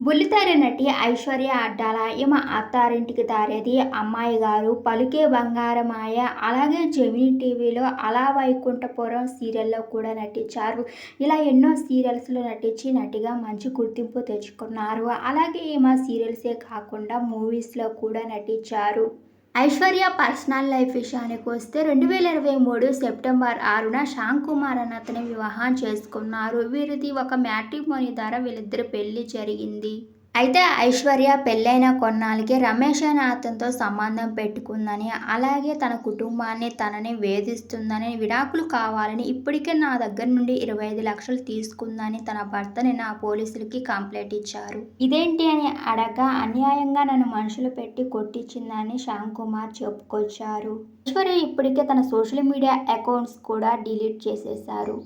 బుల్లితెర నటి ఐశ్వర్య అడ్డాల ఈమె అత్తారింటికి దారేది అమ్మాయి గారు పలుకే బంగారమాయ. అలాగే జెమినీ టీవీలో అలా వైకుంఠపురం సీరియల్లో కూడా నటించారు. ఇలా ఎన్నో సీరియల్స్లో నటించి నటిగా మంచి గుర్తింపు తెచ్చుకున్నారు. అలాగే ఈమె సీరియల్సే కాకుండా మూవీస్లో కూడా నటించారు. ఐశ్వర్య పర్సనల్ లైఫ్ విషయానికి వస్తే రెండు వేల ఇరవై మూడు సెప్టెంబర్ ఆరున శ్యామ్ కుమార్ అన్న అతని వివాహం చేసుకున్నారు. వీరిది ఒక మ్యాట్రిమోని ద్వారా వీళ్ళిద్దరి పెళ్ళి జరిగింది. అయితే ఐశ్వర్య పెళ్ళైన కొన్నాళ్ళకి రమేష్ అనే అతనితో సంబంధం పెట్టుకుందని అలాగే తన కుటుంబాన్ని తనని వేధిస్తుందని విడాకులు కావాలని ఇప్పటికే నా దగ్గర నుండి ఇరవై ఐదు లక్షలు తీసుకుందని తన భర్తని నా పోలీసులకి కంప్లైంట్ ఇచ్చారు. ఇదేంటి అని అడగా అన్యాయంగా నన్ను మనుషులు పెట్టి కొట్టించిందని శ్యామ్ కుమార్ చెప్పుకొచ్చారు. ఐశ్వర్య ఇప్పటికే తన సోషల్ మీడియా అకౌంట్స్ కూడా డిలీట్ చేసేశారు.